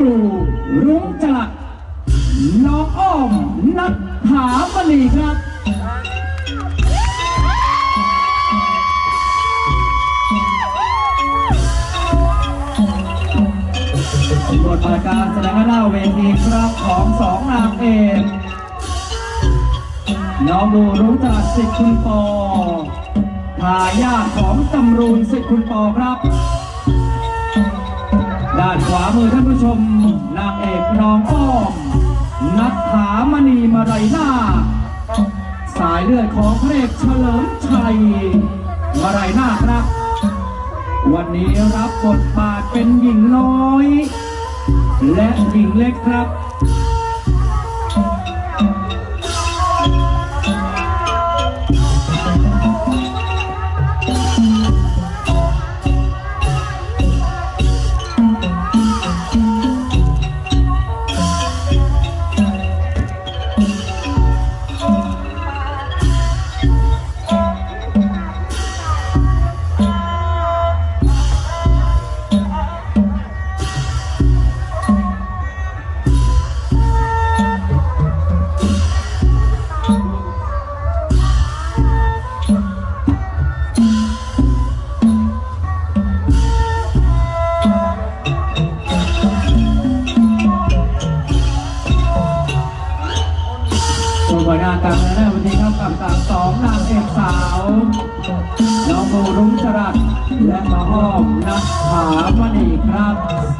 ปูรุ้งจลัดน้องอ้อม นัทถามณีครับบทบาทการแสดงหน้าเวทีครับของสองนางเอกน้องบูรุ้งจลัดสิทธิ์คุณปอทายาทของตำรูนสิทธิ์คุณปอครับานขวามือท่านผู้ชมนางเอกน้องอ้อมนัทถามณีมาไรหน้าสายเลือดของพระเอกเฉลิมชัยมาไรหน้าครับ วันนี้รับบทบาทเป็นหญิงน้อย และหญิงเล็กครับ ส่วนผลงานการแสดงวันนี้เข้ากับสามสองนางเอกสาว น้องโมรุ้งจรัสและมาอ้อมนัทถามณีครับ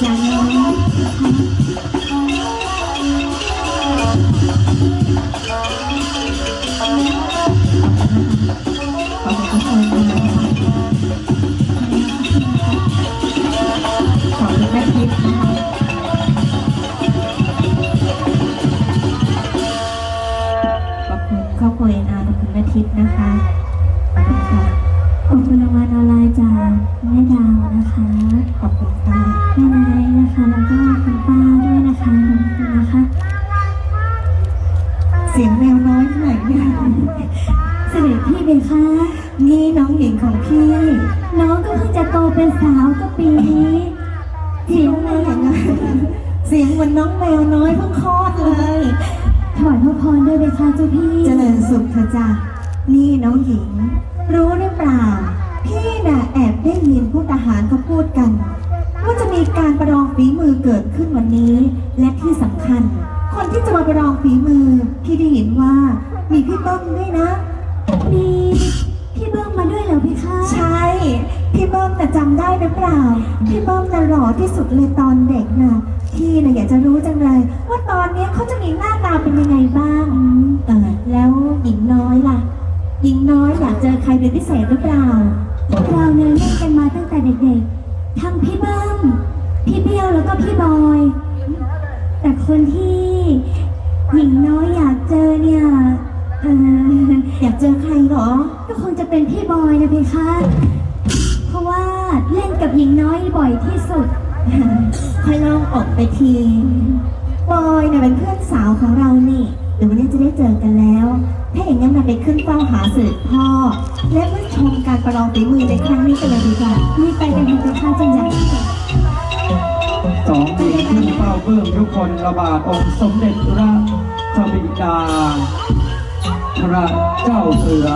มสุขนะจ๊ะขอบคุณแม่ทิพย์นะคะ พี่ น้องก็เพิ่งจะโตเป็นสาวก็ปีนี้เสียงอะไรอย่างนั้นเสียงเหมือนน้องแมวน้อยเพิ่งคลอดเลยถวายพระพรด้วยเบคะเจ้าพี่ เจริญสุขเถอะจ้ะนี่น้องหญิง รู้หรือเปล่า พี่น่ะแอบได้ยินผู้ทหารเขาพูดกัน ว่าจะมีการประลองฝีมือเกิดขึ้นวันนี้ และที่สำคัญ คนที่จะมาประลองฝีมือ พี่ได้ยินว่ามีพี่เบิ้มด้วยนะ มี พี่เบิ้มมาด้วยเหรอพี่คะใช่ พี่เบิ้มแต่จำได้หรือเปล่า พี่เบิ้มจะหล่อที่สุดเลยตอนเด็กน่ะพี่น่ะอยากจะรู้จังเลย ว่าตอนเนี้ยเขาจะมีหน้าตาเป็นยังไงบ้างเออแล้วหญิงน้อยล่ะ หญิงน้อยอยากเจอใครเป็นพิเศษหรือเปล่าพวกเราเนี่ยเล่นกันมาตั้งแต่เด็กๆ ทั้งพี่เบิ้มพี่เบี้ยวแล้วก็พี่บอย แต่คนที่หญิงน้อยอยากเจอเนี่ยเอออยากเจอใคร เป็นพี่บอยนะเพคะ เพราะว่าเล่นกับหญิงน้อยบ่อยที่สุด ค่อยลองออกไปที บอยเนี่ยเป็นเพื่อนสาวของเรานี่เดี๋ยววันนี้จะได้เจอกันแล้วถ้าอย่างนั้นเาไปขึ้นเฝ้าหาสด็พ่อ และเพื่อชมการประลองฝีมือในครั้งนี้กันเลยดีกว่ารีบไปกันเลยครัคะจันจันสองหญิงขึ้นเฝ้าเบื้องทุกคนระบาดองสมเด็จพระบิดา พระเจ้าเสือ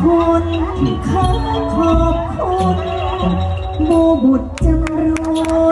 คุณข้าขอบคุณโมบุตรจำรูน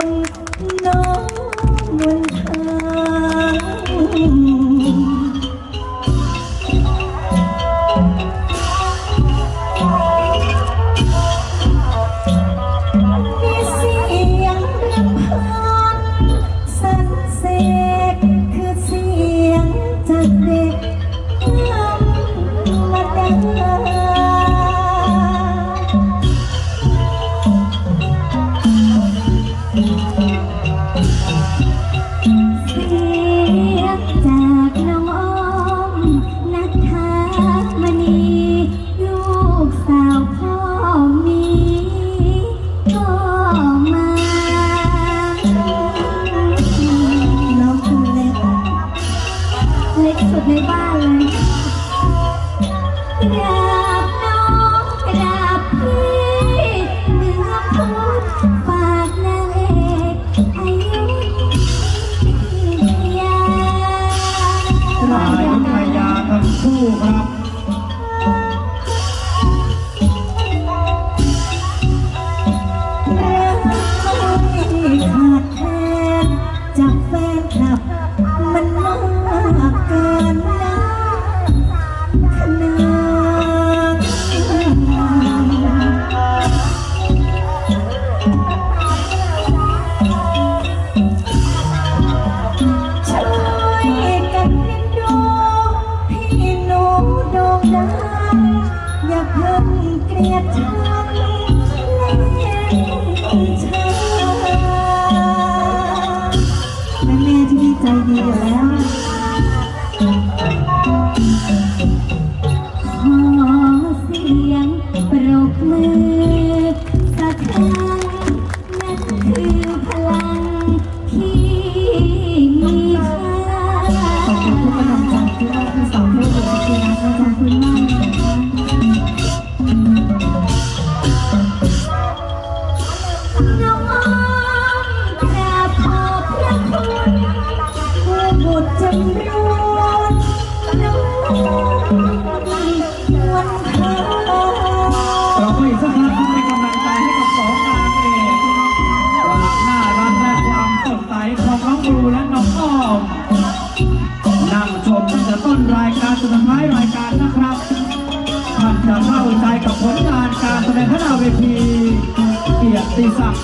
เกลียดฉันเล่นฉัน